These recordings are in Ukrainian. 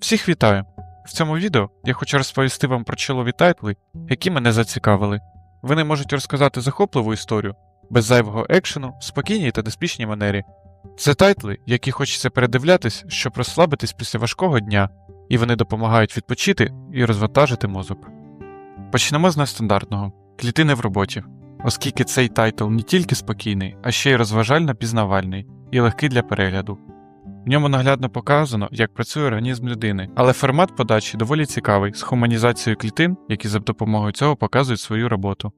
Всіх вітаю! В цьому відео я хочу розповісти вам про чолові тайтли, які мене зацікавили. Вони можуть розказати захопливу історію, без зайвого екшену, в спокійній та неспішній манері. Це тайтли, які хочеться передивлятись, щоб розслабитись після важкого дня, і вони допомагають відпочити і розвантажити мозок. Почнемо з нестандартного клітини в роботі, оскільки цей тайтл не тільки спокійний, а ще й розважально пізнавальний і легкий для перегляду. В ньому наглядно показано, як працює організм людини, але формат подачі доволі цікавий з хуманізацією клітин, які за допомогою цього показують свою роботу.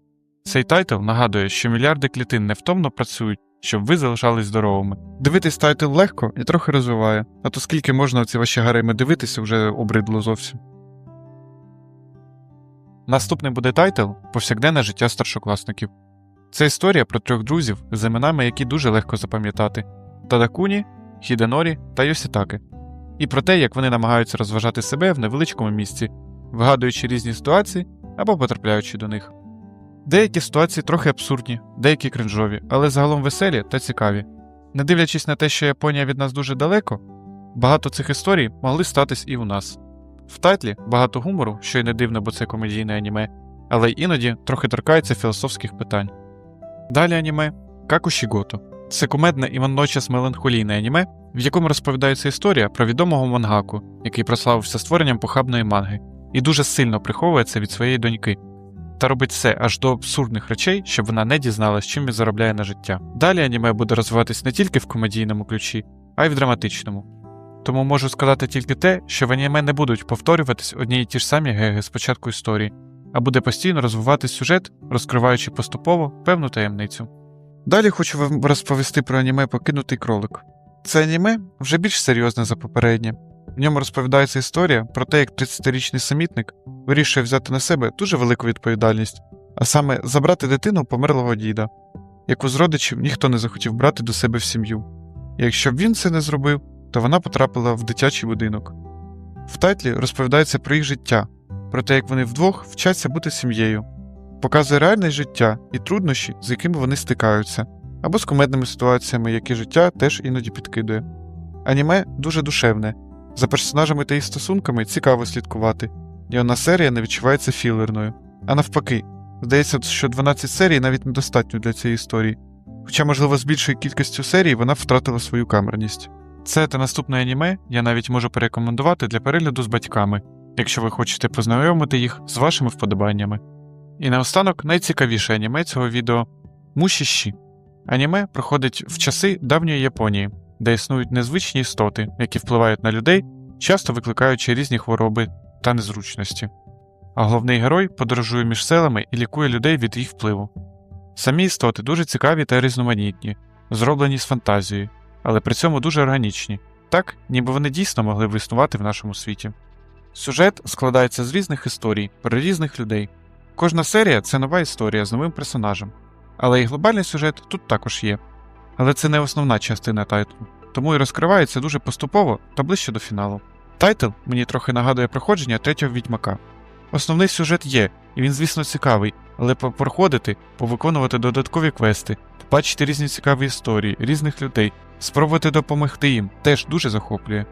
Цей тайтл нагадує, що мільярди клітин невтомно працюють, щоб ви залишались здоровими. Дивитись тайтл легко і трохи розвиває, а то скільки можна ці ваші гареми дивитися, вже обридло зовсім. Наступний буде тайтл Повсякденне життя старшокласників. Це історія про трьох друзів з іменами, які дуже легко запам'ятати: Тадакуні, Хіденорі та Йосітаки, і про те, як вони намагаються розважати себе в невеличкому місці, вигадуючи різні ситуації або потрапляючи до них. Деякі ситуації трохи абсурдні, деякі кринжові, але загалом веселі та цікаві. Не дивлячись на те, що Японія від нас дуже далеко, багато цих історій могли статись і у нас. В тайтлі багато гумору, що й не дивно, бо це комедійне аніме, але й іноді трохи торкається філософських питань. Далі аніме Какушігото. Це кумедне і водночас меланхолійне аніме, в якому розповідається історія про відомого мангаку, який прославився створенням похабної манги, і дуже сильно приховується від своєї доньки, та робить все аж до абсурдних речей, щоб вона не дізналась, чим він заробляє на життя. Далі аніме буде розвиватись не тільки в комедійному ключі, а й в драматичному. Тому можу сказати тільки те, що в аніме не будуть повторюватись одні й ті ж самі геги з початку історії, а буде постійно розвиватись сюжет, розкриваючи поступово певну таємницю. Далі хочу вам розповісти про аніме Покинутий кролик. Це аніме вже більш серйозне за попереднє. В ньому розповідається історія про те, як 30-річний самітник вирішує взяти на себе дуже велику відповідальність, а саме забрати дитину померлого діда, яку з родичів ніхто не захотів брати до себе в сім'ю. І якщо б він це не зробив, то вона потрапила в дитячий будинок. В тайтлі розповідається про їх життя, про те, як вони вдвох вчаться бути сім'єю, показує реальне життя і труднощі, з якими вони стикаються, або з кумедними ситуаціями, які життя теж іноді підкидує. Аніме дуже душевне, за персонажами та їх стосунками цікаво слідкувати, і одна серія не відчувається філерною. А навпаки, здається, що 12 серій навіть недостатньо для цієї історії, хоча, можливо, з більшою кількістю серій вона втратила свою камерність. Це та наступне аніме я навіть можу порекомендувати для перегляду з батьками, якщо ви хочете познайомити їх з вашими вподобаннями. І наостанок найцікавіше аніме цього відео Мушіші. Аніме проходить в часи давньої Японії, де існують незвичні істоти, які впливають на людей, часто викликаючи різні хвороби та незручності. А головний герой подорожує між селами і лікує людей від їх впливу. Самі істоти дуже цікаві та різноманітні, зроблені з фантазією, але при цьому дуже органічні, так, ніби вони дійсно могли б існувати в нашому світі. Сюжет складається з різних історій про різних людей. Кожна серія це нова історія з новим персонажем, але і глобальний сюжет тут також є. Але це не основна частина тайтлу, тому і розкривається дуже поступово та ближче до фіналу. Тайтл мені трохи нагадує проходження третього відьмака. Основний сюжет є, і він, звісно, цікавий, але проходити, повиконувати додаткові квести, побачити різні цікаві історії, різних людей, спробувати допомогти їм теж дуже захоплює.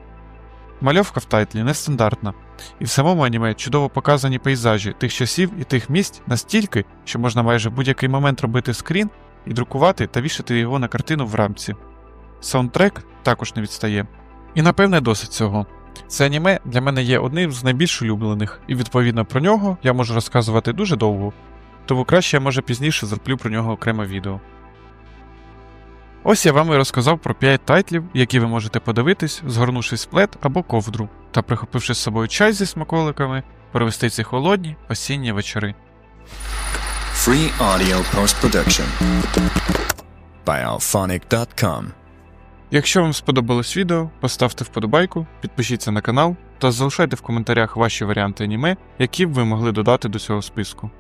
Мальовка в тайтлі нестандартна, і в самому аніме чудово показані пейзажі тих часів і тих місць настільки, що можна майже будь-який момент робити скрін і друкувати та вішати його на картину в рамці. Саундтрек також не відстає. І напевне досить цього. Це аніме для мене є одним з найбільш улюблених, і відповідно про нього я можу розказувати дуже довго, тому краще я може пізніше зроблю про нього окреме відео. Ось я вам і розказав про 5 тайтлів, які ви можете подивитись, згорнувшись в плед або ковдру, та прихопивши з собою чай зі смаколиками, провести ці холодні осінні вечори. Free audio post production by alphonic.com. Якщо вам сподобалось відео, поставте вподобайку, підпишіться на канал та залишайте в коментарях ваші варіанти аніме, які б ви могли додати до цього списку.